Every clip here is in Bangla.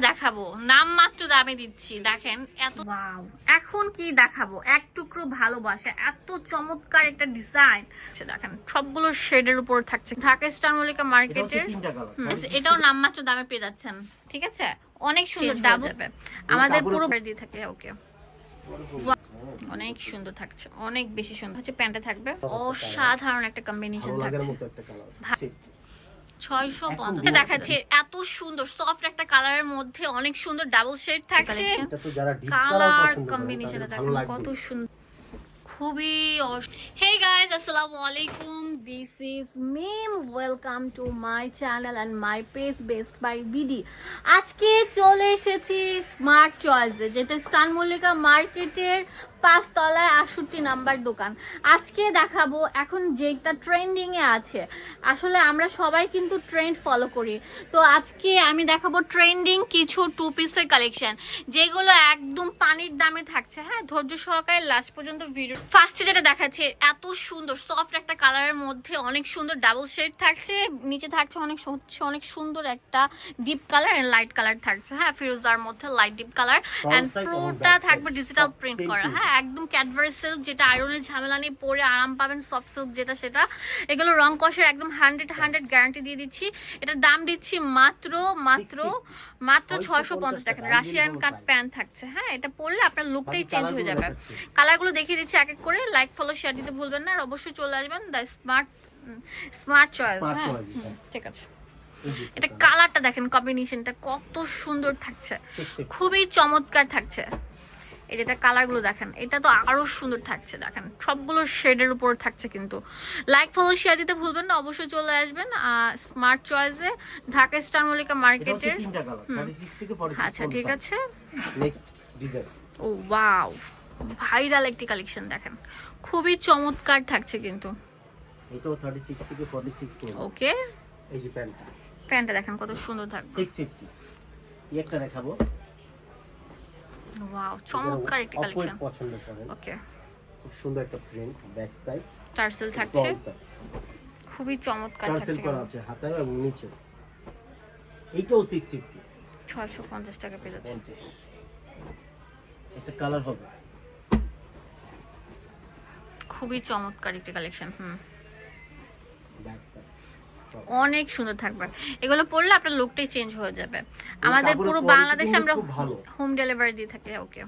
দেখাবো। নাম মাত্র দামে দিচ্ছি দেখেন এত এখন কি দেখাবো? এক টুকরো ভালোবাসা এত চমৎকার একটা ডিজাইন দেখেন সবগুলো শেডের উপর থাকছে। ঢাকা স্টার মল্লিকা মার্কেটের এটাও নামমাত্র দামে পেয়ে যাচ্ছেন ঠিক আছে? অনেক সুন্দর ডাবল আমাদের পুরো দিয়ে থাকে ওকে অনেক সুন্দর থাকছে অনেক বেশি সুন্দর। হচ্ছে প্যান্টে থাকবে। অসাধারণ একটা কম্বিনেশন থাকছে মতো একটা কালার ভা- ছয়শো পঞ্চাশ। দেখাচ্ছে এত সুন্দর সফট একটা কালারের মধ্যে অনেক সুন্দর ডাবল শেড থাকছে। এটা তো যারা ডিপ কালার কালার পছন্দ করে কম্বিনেশনে তাদের ভালো দেখেন লাগবে। কত সুন্দর খুবই হে গাইজ আসসালামু আলাইকুম। This is Mim welcome to my channel and my page best buy BD আজকে চলে এসেছি স্মার্ট চয়েসে যেটা স্টান মল্লিকা মার্কেটের পাঁচতলায় আটষট্টি নাম্বার দোকান। আজকে দেখাবো এখন যেটা ট্রেন্ডিং এ আছে। আসলে আমরা সবাই কিন্তু ট্রেন্ড ফলো করি। তো আজকে আমি দেখাবো ট্রেন্ডিং কিছু টু পিসের কালেকশন যেগুলো একদম পানির দামে থাকছে। হ্যাঁ ধৈর্য সহকারে লাস্ট পর্যন্ত ভিডিও ফার্স্টে যেটা দেখাচ্ছে এত সুন্দর সফট একটা কালারের মধ্যে অনেক সুন্দর ডাবল শেড থাকছে। নিচে থাকছে অনেক হচ্ছে অনেক সুন্দর একটা deep colour and light colour থাকছে। হ্যাঁ ফিরোজার মধ্যে light deep colour and side পুরোটা থাকবে ডিজিটাল প্রিন্ট করা। হ্যাঁ একদম ক্যাডভারি সিল্ক যেটা আয়রনের ঝামেলা নেই পরে আরাম পাবেন সফট সিল্ক যেটা সেটা। এগুলো রং কষের একদম হান্ড্রেড হান্ড্রেড গ্যারান্টি দিয়ে দিচ্ছি। এটার দাম দিচ্ছি মাত্র মাত্র মাত্র ছয়শো পঞ্চাশ টাকা। রাশিয়ান কাট। প্যান্ট থাকছে হ্যাঁ? এটা পরলে আপনার লুকটাই চেঞ্জ হয়ে যাবে। গুলো কালারগুলো দেখিয়ে দিচ্ছি এক এক করে। লাইক ফলো শেয়ার দিতে ভুলবেন না। আর অবশ্যই চলে আসবেন দ্য স্মার্ট স্মার্ট চয়েস হ্যাঁ? ঠিক আছে। এটা কালারটা দেখেন কম্বিনেশনটা কত সুন্দর থাকছে। খুবই চমৎকার থাকছে। এই যেটা কালারগুলো দেখেন এটা তো আরও সুন্দর থাকছে দেখেন। সবগুলো শেডের উপর থাকছে কিন্তু। লাইক ফলো শেয়ার দিতে ভুলবেন না অবশ্যই চলে আসবেন স্মার্ট চয়েসে ঢাকা স্টার মল্লিকা মার্কেটের তিনটা কালার 36 থেকে 46 আচ্ছা ঠিক আছে। নেক্সট ডিজাইন ও ওয়াও ভাইরাল একটি কালেকশন দেখেন। খুবই চমৎকার থাকছে কিন্তু। এটাও 36 থেকে 46 ওকে। এই যে প্যান্টটা। প্যান্টটা দেখেন কত সুন্দর থাকবে 650 এই একটা দেখাবো। ওয়াও চমৎকার একটি কালেকশন পছন্দ করেন। ওকে খুব সুন্দর একটা প্রিন্ট ব্যাক সাইড টার্সেল থাকছে। খুবই চমৎকার টার্সেল করা আছে হাতায় এবং নিচে এইটাও 650 ছয়শো পঞ্চাশ টাকা পেয়ে যাচ্ছে। 50 একটা কালার হবে। খুবই চমৎকার একটি কালেকশন হুম। ব্যাক সাইড অনেক সুন্দর থাকবে। এগুলো পড়লে আপনার লুকটাই চেঞ্জ হয়ে যাবে। আমাদের পুরো বাংলাদেশে আমরা হোম ডেলিভারি দিয়ে থাকি ওকে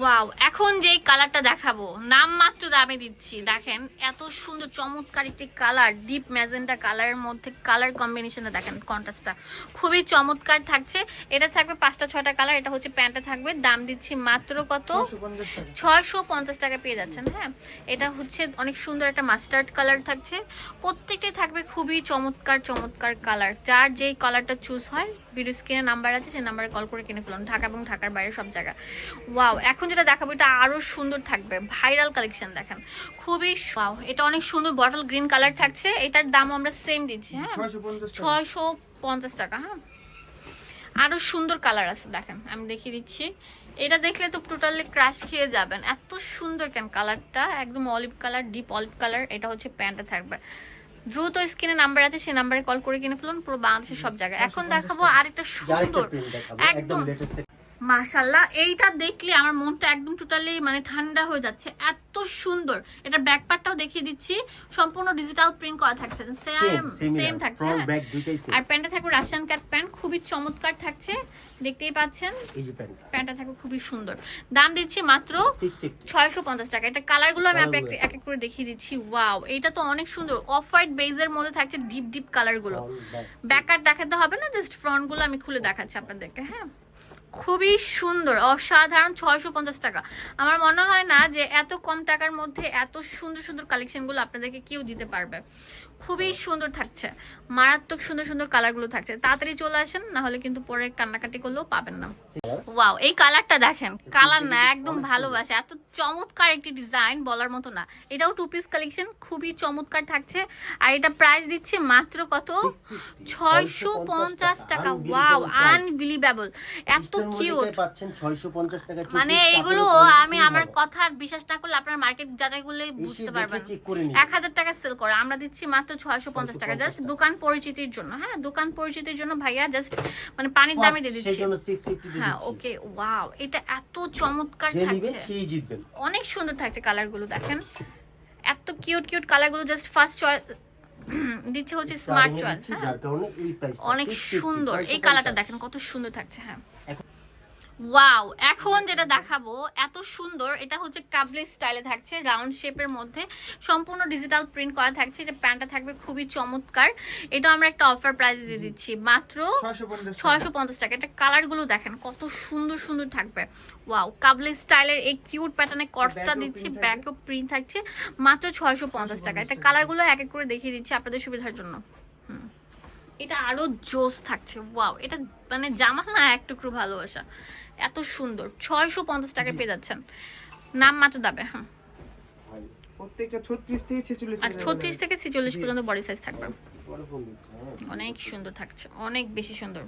ওয়াও এখন যেই কালারটা দেখাবো নাম মাত্র দামে দিচ্ছি। দেখেন, এত সুন্দর, চমৎকার একটি কালার ডিপ ম্যাজেন্টা কালারের মধ্যে কালার কম্বিনেশনে দেখেন কন্ট্রাস্টটা খুবই চমৎকার থাকছে। এটা থাকবে পাঁচটা, ছয়টা কালার এটা হচ্ছে প্যান্টটা থাকবে। দাম দিচ্ছি মাত্র কত? 650 ছয়শো পঞ্চাশ টাকা পেয়ে যাচ্ছেন হ্যাঁ? এটা হচ্ছে অনেক সুন্দর একটা মাস্টার্ড কালার থাকছে। প্রত্যেকটাই থাকবে খুবই চমৎকার চমৎকার কালার যার যেই কালারটা চুজ হয় ভিডিও স্ক্রিনে নাম্বার আছে সেই নাম্বারে কল করে কিনে ফেলুন। ঢাকা এবং ঢাকার বাইরে সব জায়গা। ওয়াও এখন যেটা দেখাবো এটা আরও সুন্দর থাকবে। ভাইরাল কালেকশন দেখেন। খুবই ওয়াও এটা অনেক সুন্দর বটল গ্রিন কালার থাকছে। এটার দামও আমরা সেম দিচ্ছি হ্যাঁ? 650 ছয়শো পঞ্চাশ টাকা হ্যাঁ? আরও সুন্দর কালার আছে দেখেন আমি দেখিয়ে দিচ্ছি। এটা দেখলে তো টোটালি ক্রাশ খেয়ে যাবেন। এত সুন্দর কেন কালারটা একদম olive colour deep olive colour এটা হচ্ছে প্যান্টে থাকবে। দ্রুত স্ক্রিনে নাম্বার আছে সেই নাম্বারে কল করে কিনে ফেলুন পুরো বাংলাদেশের সব জায়গায়। এখন দেখাবো আর একটা সুন্দর একদম মাশাল্লাহ এইটা দেখলে আমার মনটা একদম টোটালি মানে ঠান্ডা হয়ে যাচ্ছে। এত সুন্দর। এটা ব্যাক পার্টটাও দেখিয়ে দিচ্ছি। সম্পূর্ণ ডিজিটাল প্রিন্ট করা থাকছে। সেম সেম থাকছে হ্যাঁ। ব্যাক আর প্যান্টটা থাকবে রাশিয়ান কাট প্যান্ট খুবই চমৎকার থাকছে। দেখতেই পাচ্ছেন? এই যে প্যান্টটা। থাকবে খুবই সুন্দর। দাম দিচ্ছি মাত্র 650 ছয়শো পঞ্চাশ টাকা। এটা কালারগুলো আমি আপনাকে। এক এক করে দেখিয়ে দিচ্ছি। ওয়াও এটা তো অনেক সুন্দর। অফ হোয়াইট বেজের মধ্যে থাকছে ডিপ ডিপ কালারগুলো back, ব্যাকার দেখাতে হবে না জাস্ট ফ্রন্টগুলো আমি খুলে দেখাচ্ছি আপনাদেরকে হ্যাঁ। খুবই সুন্দর অসাধারণ ছয়শো পঞ্চাশ টাকা। আমার মনে হয় না যে এত কম টাকার মধ্যে এত সুন্দর সুন্দর কালেকশনগুলো আপনাদেরকে কেউ দিতে পারবে। খুবই সুন্দর থাকছে। মারাত্মক সুন্দর সুন্দর কালারগুলো থাকছে। তাড়াতাড়ি চলে আসেন না হলে কিন্তু পরে কান্নাকাটি করলেও পাবেন না। ওয়াও এই কালারটা দেখেন। কালার না একদম ভালোবাসে। এত চমৎকার একটি ডিজাইন বলার মতো না। এটাও টু পিস কালেকশন খুবই চমৎকার থাকছে। আর এটা প্রাইস দিচ্ছে মাত্র কত? 650 ছয়শো পঞ্চাশ টাকা। ওয়াও আনবিলিভেবল এত কিউট মল্লিকায় পাচ্ছেন 650 টাকা মানে এগুলো আমি আমার কথা বিশ্বাস না করলে আপনার মার্কেট যাচাই করলে বুঝতে পারবেন। এক হাজার টাকা সেল করে। আমরা দিচ্ছি মাত্র ছয়শো পঞ্চাশ টাকা। জাস্ট দোকান পরিচিতির জন্য। হ্যাঁ দোকান পরিচিতির জন্য ভাইয়া জাস্ট মানে পানির দামে দিয়ে দিচ্ছি। জন্য 650 দিয়ে হ্যাঁ ওকে ওয়াও এটা এত চমৎকার থাকছে। সেই জিতবেন অনেক সুন্দর থাকছে কালারগুলো দেখেন? এত কিউট কিউট কালারগুলো জাস্ট ফার্স্ট চয়েস দিচ্ছে হচ্ছে স্মার্ট চয়েস হ্যাঁ? প্রাইসটা অনেক সুন্দর। এই কালারটা দেখেন কত সুন্দর থাকছে হ্যাঁ। ওয়াও এখন যেটা দেখাবো এত সুন্দর এটা হচ্ছে কাবলি স্টাইলে থাকছে রাউন্ড শেপের মধ্যে। সম্পূর্ণ ডিজিটাল প্রিন্ট করা থাকছে এটা প্যান্টটা থাকবে খুবই চমৎকার। এটা আমরা একটা অফার প্রাইসে দিয়ে দিচ্ছি মাত্র ছয়শো পঞ্চাশ টাকা। এটা কালারগুলো দেখেন কত সুন্দর সুন্দর থাকবে। ওয়াও কাবলি স্টাইলের এই কিউট প্যাটার্নে কর্সটা দিচ্ছি। ব্যাকও প্রিন্ট থাকছে মাত্র ছয়শো পঞ্চাশ টাকা। এটা কালারগুলো এক এক করে দেখিয়ে দিচ্ছি আপনাদের সুবিধার জন্য। হুম। এটা আরও জোস থাকছে ওয়াও এটা মানে জামা না এক টুকরো ভালোবাসা। এত সুন্দর। ছয়শো পঞ্চাশ টাকা পেয়ে যাচ্ছেন। নাম মাত্র দাবে হ্যাঁ। প্রত্যেকটা ছত্রিশ থেকে ছেচল্লিশ আচ্ছা ছত্রিশ থেকে ছিচল্লিশ জি। পর্যন্ত বডি সাইজ থাকবে হ্যাঁ অনেক সুন্দর থাকছে অনেক বেশি সুন্দর।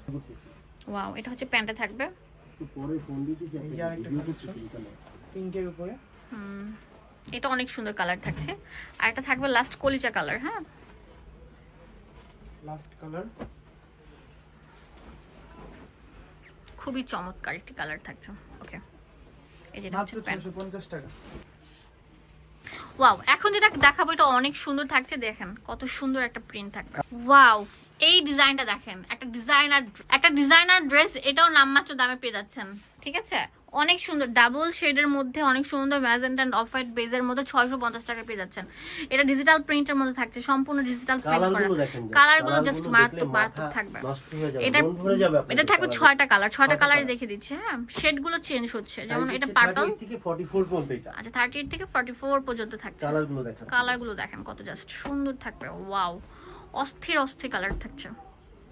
ওয়াও এটা হচ্ছে প্যান্টে থাকবে। পরে ফোন দিতেছি এই যে আরেকটা ভিডিও কালার করতেছি এখানে। পিঙ্কের উপরে। হুম, এটা অনেক সুন্দর কালার থাকছে। আর এটা থাকবে লাস্ট কলিচা কালার হ্যাঁ। লাস্ট কালার খুবই চমৎকার একটি কালার থাকছে। ওকে এই যেটা হচ্ছে পঞ্চাশ টাকা। ওয়াও এখন যেটা দেখাবো এটা অনেক সুন্দর থাকছে দেখেন কত সুন্দর একটা প্রিন্ট থাকবে ওয়াও এই ডিজাইনটা দেখেন একটা ডিজাইনার একটা ডিজাইনার ড্রেস এটাও নামমাত্র দামে পেয়ে যাচ্ছেন ঠিক আছে? অনেক সুন্দর ডাবল শেডের মধ্যে অনেক সুন্দর ম্যাজেন্ট অ্যান্ড অফ হোয়াইট বেজের মধ্যে ছয়শো পঞ্চাশ টাকা পেয়ে যাচ্ছেন। এটা ডিজিটাল প্রিন্টের মধ্যে থাকছে সম্পূর্ণ ডিজিটাল প্রিন্ট করা। কালারগুলো just, কালারগুলো জাস্ট মারাত্মক মারাত্মক থাকবে। এটা এটা থাকবে ছয়টা কালার ছয়টা কালারই দেখে দিচ্ছে হ্যাঁ। শেডগুলো চেঞ্জ হচ্ছে যেমন এটা পার্পল 38 থেকে 44 পর্যন্ত এটা। আচ্ছা থার্টি এইট থেকে ফর্টি ফোর পর্যন্ত থাকছে। দেখেন কালারগুলো দেখেন কত জাস্ট সুন্দর থাকবে ওয়াও অস্থির অস্থির কালার থাকছে।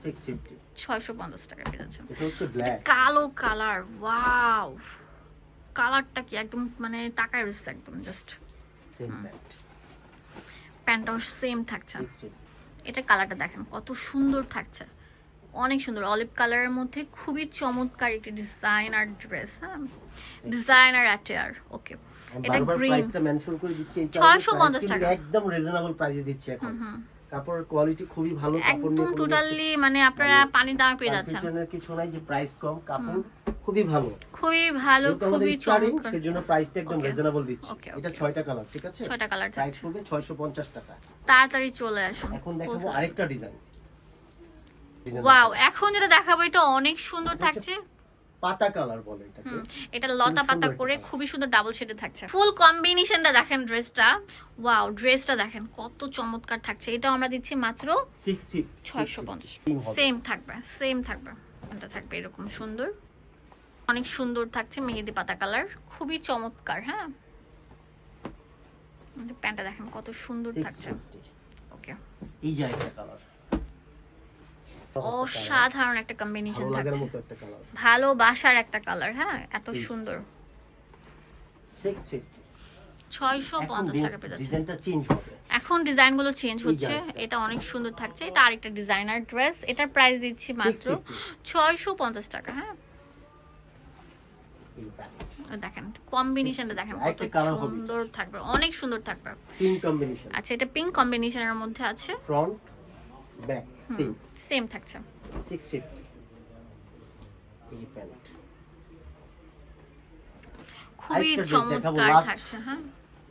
650 ছয়শো পঞ্চাশ টাকা পেয়ে এটা হচ্ছে ব্ল্যাক কালো কালার ওয়াও। কালারটা কি একদম মানে টাকায় রয়েছে একদম জাস্ট সেম প্যান্ট প্যান্টটাও সেম থাকছে। এটা কালারটা দেখেন কত সুন্দর থাকছে। অনেক সুন্দর অলিভ কালারের মধ্যে খুবই চমৎকার একটি ডিজাইনার ড্রেস হ্যাঁ? ডিজাইনার অ্যাটেয়ার ওকে এটা বারবার গ্রিন প্রাইসটা মেনশন করে দিচ্ছি 650 টাকা। একদম রিজনেবল প্রাইসে দিচ্ছি এখন। কাপড়ের কোয়ালিটি খুবই ভালো একদম টোটালি মানে আপনারা পানির দামে পেয়ে যাচ্ছেন। কিছু নাই যে প্রাইস কম কাপড় খুবই ভালো। খুবই ভালো খুবই চমৎকার। সেজন্য প্রাইসটা একদম রিজনেবল দিচ্ছি। এটা okay. ছয়টা কালার ঠিক আছে? ছয়টা কালার প্রাইস থাকছে। পড়বে 650 টাকা। তাড়াতাড়ি চলে আসুন। এখন দেখাবো আরেকটা ডিজাইন ওয়াও এখন যেটা দেখাবো এটা অনেক সুন্দর থাকছে। পাতা কালার বলে এটাকে। এটা লতা পাতা করে খুবই সুন্দর ডাবল শেডে থাকছে। ফুল কম্বিনেশনটা দেখেন ড্রেসটা ওয়াও ড্রেসটা দেখেন কত চমৎকার থাকছে। এটাও আমরা দিচ্ছি মাত্র 650 ছয়শো পঞ্চাশ। Same হবে। সেম থাকবে সেম থাকবে। এটা থাকবে এরকম সুন্দর। অনেক সুন্দর থাকছে মেহেদি পাতা কালার। খুবই চমৎকার হ্যাঁ? প্যান্টটা দেখেন কত সুন্দর থাকছে। ওকে এই যে একটা কালার। অসাধারণ একটা কম্বিনেশন থাকছে। ভালোবাসার একটা কালার হ্যাঁ? এত সুন্দর। 650 ছয়শো এখন ডিজাইনগুলো চেঞ্জ হচ্ছে। এটা অনেক সুন্দর থাকছে। এটা আরেকটা ডিজাইনার ড্রেস এটার প্রাইস দিচ্ছি মাত্র 650 ছয়শো পঞ্চাশ টাকা হ্যাঁ? দেখেন। কম্বিনেশনটা দেখেন কত। সুন্দর থাকবে অনেক সুন্দর থাকবে। পিঙ্ক কম্বিনেশন আচ্ছা এটা পিঙ্ক কম্বিনেশনের মধ্যে আছে। ফ্রন্ট ব্যাক সেম সেম থাকছে। 650 এই প্যান্ট। খুবই চমৎকার থাকছে হ্যাঁ।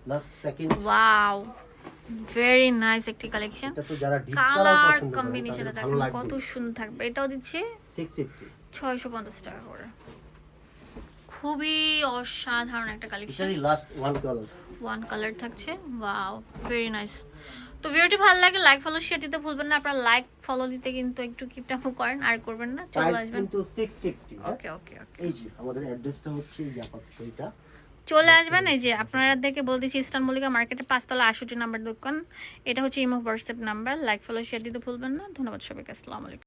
Last second wow very nice একটি কালেকশন এটা তো যারা ডিপ কালার দেখেন লাগবে। কত সুন্দর থাকবে। এটাও দিচ্ছে 650 ছয়শো পঞ্চাশ টাকা করে। খুবই অসাধারণ একটা collection last one colour one colour থাকছে। ওয়াও ভেরি নাইস তো ভিডিওটি ভালো লাগে লাইক ফলো শেয়ার দিতে ভুলবেন না। আপনারা লাইক ফলো দিতে কিন্তু একটু কিপটাপু করেন আর করবেন না। চলে আসবেন। কিন্তু 650 হ্যাঁ? ওকে ওকে ওকে এই যে আমাদের অ্যাড্রেসটা হচ্ছে এটা। চলে আসবেন এই যে আপনারা দেখে বলতেছি ইস্টার্ন মল্লিকা মার্কেটে পাঁচতলা আষট্টি নাম্বার দোকান। এটা হচ্ছে imo WhatsApp number. Like follow share দিতে ভুলবেন না। ধন্যবাদ সবাইকে। আসসালামু আলাইকুম।